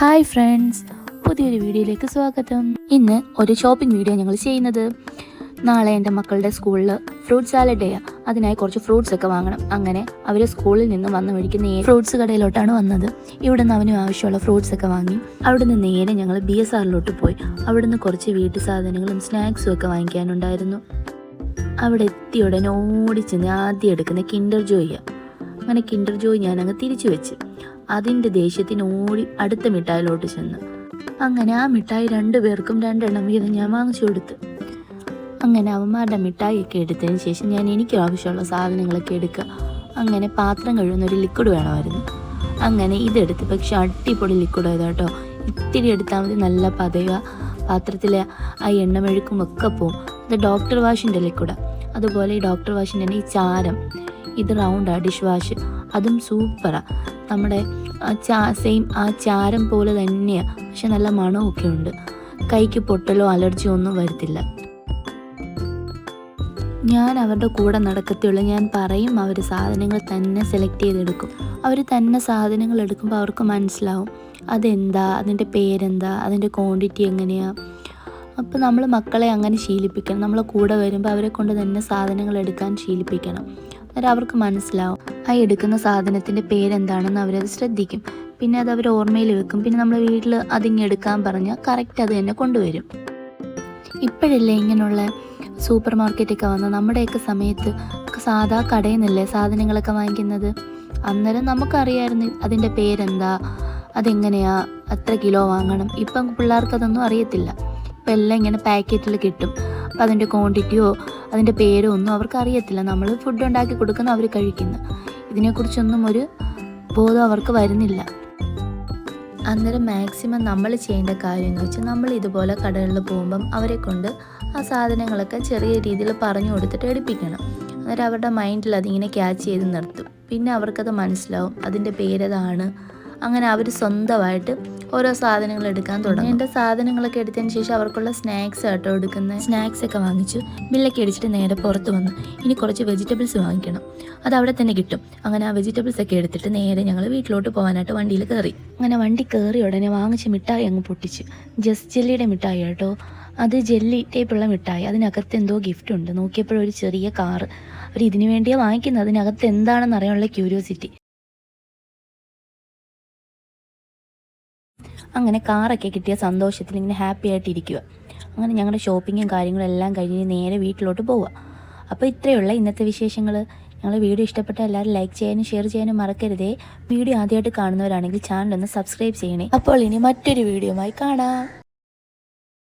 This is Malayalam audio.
ഹായ് ഫ്രണ്ട്സ് പുതിയൊരു വീഡിയോയിലേക്ക് സ്വാഗതം. ഇന്ന് ഒരു ഷോപ്പിംഗ് വീഡിയോ ഞങ്ങൾ ചെയ്യുന്നത്. നാളെ എന്റെ മക്കളുടെ സ്കൂളിൽ ഫ്രൂട്ട് സാലഡ് ഡേ അതിനായി കുറച്ച് ഫ്രൂട്ട്സ് ഒക്കെ വാങ്ങണം. അങ്ങനെ അവർ സ്കൂളിൽ നിന്ന് വന്ന വഴിക്ക് നേരെ ഫ്രൂട്ട്സ് കടയിലോട്ടാണ് വന്നത്. ഇവിടെ നിന്ന് അവനും ആവശ്യമുള്ള ഫ്രൂട്ട്സ് ഒക്കെ വാങ്ങി. അവിടെ നിന്ന് നേരെ ഞങ്ങൾ ബി എസ് ആറിലോട്ട് പോയി. അവിടെ നിന്ന് കുറച്ച് വീട്ടു സാധനങ്ങളും സ്നാക്സും ഒക്കെ വാങ്ങിക്കാനുണ്ടായിരുന്നു. അവിടെ എത്തിയ ഉടനെ ഓടിച്ചെന്ന് ആദ്യം എടുക്കുന്ന കിൻഡർ ജോയിയാണ് അങ്ങനെ കിൻഡർ ജോയ് ഞാൻ അങ്ങ് തിരിച്ചു വെച്ച്. അതിന്റെ ദേഷ്യത്തിന് ഓടി അടുത്ത മിഠായിലോട്ട് ചെന്ന്. അങ്ങനെ ആ മിഠായി രണ്ടു പേർക്കും രണ്ടെണ്ണം വീതം ഞാൻ വാങ്ങിച്ചു കൊടുത്തു. അങ്ങനെ അവന്മാരുടെ മിഠായിയൊക്കെ എടുത്തതിന് ശേഷം ഞാൻ എനിക്ക് ആവശ്യമുള്ള സാധനങ്ങളൊക്കെ എടുക്കുക. അങ്ങനെ പാത്രം കഴുകുന്ന ഒരു ലിക്വിഡ് വേണമായിരുന്നു. അങ്ങനെ ഇതെടുത്ത് പക്ഷെ അടിപൊളി ലിക്വിഡ് ആയത് കേട്ടോ. ഇത്തിരി എടുത്താൽ മതി നല്ല പതയുക. പാത്രത്തിലെ ആ എണ്ണമെഴുക്കും ഒക്കെ പോവും. അത് ഡോക്ടർ വാഷിന്റെ ലിക്വിഡ് അതുപോലെ ഈ ഡോക്ടർ വാഷിന്റെ തന്നെ ഈ ചാരം. ഇത് റൗണ്ടാണ് ഡിഷ് വാഷ് അതും സൂപ്പറാണ് നമ്മുടെ ആ ചാ സെയിം ആ ചാരം പോലെ തന്നെയാണ് പക്ഷെ നല്ല മണമൊക്കെ ഉണ്ട്. കൈക്ക് പൊട്ടലോ അലർജിയോ ഒന്നും വരത്തില്ല. ഞാൻ അവരുടെ കൂടെ നടക്കത്തുള്ളൂ ഞാൻ പറയും അവർ സാധനങ്ങൾ തന്നെ സെലക്ട് ചെയ്തെടുക്കും. അവർ തന്നെ സാധനങ്ങൾ എടുക്കുമ്പോൾ അവർക്ക് മനസ്സിലാവും. അതെന്താ? അതിന്റെ പേരെന്താ? അതിന്റെ ക്വാണ്ടിറ്റി എങ്ങനെയാണ് അപ്പോൾ നമ്മൾ മക്കളെ അങ്ങനെ ശീലിപ്പിക്കണം. നമ്മളെ കൂടെ വരുമ്പോൾ അവരെ കൊണ്ട് തന്നെ സാധനങ്ങൾ എടുക്കാൻ ശീലിപ്പിക്കണം. അന്നേരം അവർക്ക് മനസ്സിലാവും. ആ എടുക്കുന്ന സാധനത്തിന്റെ പേരെന്താണെന്ന് അവരത് ശ്രദ്ധിക്കും. പിന്നെ അത് അവർ ഓർമ്മയിൽ വെക്കും. പിന്നെ നമ്മൾ വീട്ടിൽ അതിങ്ങ് എടുക്കാൻ പറഞ്ഞാൽ കറക്റ്റ് അത് തന്നെ കൊണ്ടുവരും. ഇപ്പോഴല്ലേ ഇങ്ങനെയുള്ള സൂപ്പർ മാർക്കറ്റൊക്കെ വന്ന് നമ്മുടെയൊക്കെ സമയത്ത് സാധാ കടയിൽ നിന്നല്ലേ സാധനങ്ങളൊക്കെ വാങ്ങിക്കുന്നത്? അന്നേരം നമുക്കറിയായിരുന്നു അതിന്റെ പേരെന്താ അതെങ്ങനെയാ എത്ര കിലോ വാങ്ങണം. ഇപ്പം പിള്ളേർക്ക് അതൊന്നും അറിയത്തില്ല. ഇപ്പം എല്ലാം ഇങ്ങനെ പാക്കറ്റിൽ കിട്ടും. അപ്പം അതിന്റെ ക്വാണ്ടിറ്റിയോ അതിന്റെ പേരോ ഒന്നും അവർക്ക് അറിയത്തില്ല നമ്മൾ ഫുഡ് ഉണ്ടാക്കി കൊടുക്കുന്ന അവർ കഴിക്കുന്നു. ഇതിനെക്കുറിച്ചൊന്നും ഒരു ബോധം അവർക്ക് വരുന്നില്ല. അന്നേരം മാക്സിമം നമ്മൾ ചെയ്യേണ്ട കാര്യം എന്ന് വെച്ചാൽ നമ്മൾ ഇതുപോലെ കടകളിൽ പോകുമ്പം അവരെ കൊണ്ട് ആ സാധനങ്ങളൊക്കെ ചെറിയ രീതിയിൽ പറഞ്ഞു കൊടുത്തിട്ട് എടുപ്പിക്കണം. അന്നേരം അവരുടെ മൈൻഡിൽ അതിങ്ങനെ ക്യാച്ച് ചെയ്ത് നിർത്തും. പിന്നെ അവർക്കത് മനസ്സിലാവും അതിന്റെ പേരതാണ്. അങ്ങനെ അവർ സ്വന്തമായിട്ട് ഓരോ സാധനങ്ങൾ എടുക്കാൻ തുടങ്ങി. എന്റെ സാധനങ്ങളൊക്കെ എടുത്തതിന് ശേഷം അവർക്കുള്ള സ്നാക്സ് ആട്ടോ എടുക്കുന്നത് സ്നാക്സ് ഒക്കെ വാങ്ങിച്ചു. ബില്ലൊക്കെ അടിച്ചിട്ട് നേരെ പുറത്ത് വന്നു. ഇനി കുറച്ച് വെജിറ്റബിൾസ് വാങ്ങിക്കണം. അത് അവിടെ തന്നെ കിട്ടും. അങ്ങനെ ആ വെജിറ്റബിൾസ് ഒക്കെ എടുത്തിട്ട് നേരെ ഞങ്ങൾ വീട്ടിലോട്ട് പോകാനായിട്ട് വണ്ടിയിൽ കയറി. അങ്ങനെ വണ്ടി കയറി ഉടനെ വാങ്ങിച്ച മിഠായി അങ്ങ് പൊട്ടിച്ചു. ജസ്റ്റ് ജെല്ലിയുടെ മിഠായി കേട്ടോ അത് ജെല്ലി ടൈപ്പുള്ള മിഠായി. അതിനകത്ത് എന്തോ ഗിഫ്റ്റ് ഉണ്ട്. നോക്കിയപ്പോഴൊരു ചെറിയ കാറ്. അവർ ഇതിനു വേണ്ടിയാണ് വാങ്ങിക്കുന്നത്. അതിനകത്ത് എന്താണെന്ന് അറിയാനുള്ള ക്യൂരിയോസിറ്റി അങ്ങനെ കാറൊക്കെ കിട്ടിയ സന്തോഷത്തിൽ ഇങ്ങനെ ഹാപ്പി ആയിട്ട് ഇരിക്കുക അങ്ങനെ ഞങ്ങളുടെ ഷോപ്പിങ്ങും കാര്യങ്ങളും എല്ലാം കഴിഞ്ഞ് നേരെ വീട്ടിലോട്ട് പോവുക അപ്പോൾ ഇത്രയുള്ള ഇന്നത്തെ വിശേഷങ്ങൾ ഞങ്ങളുടെ വീഡിയോ ഇഷ്ടപ്പെട്ട എല്ലാവരും ലൈക്ക് ചെയ്യാനും ഷെയർ ചെയ്യാനും മറക്കരുതേ. വീഡിയോ ആദ്യമായിട്ട് കാണുന്നവരാണെങ്കിൽ ചാനൽ ഒന്ന് സബ്സ്ക്രൈബ് ചെയ്യണേ. അപ്പോൾ ഇനി മറ്റൊരു വീഡിയോയുമായി കാണാം.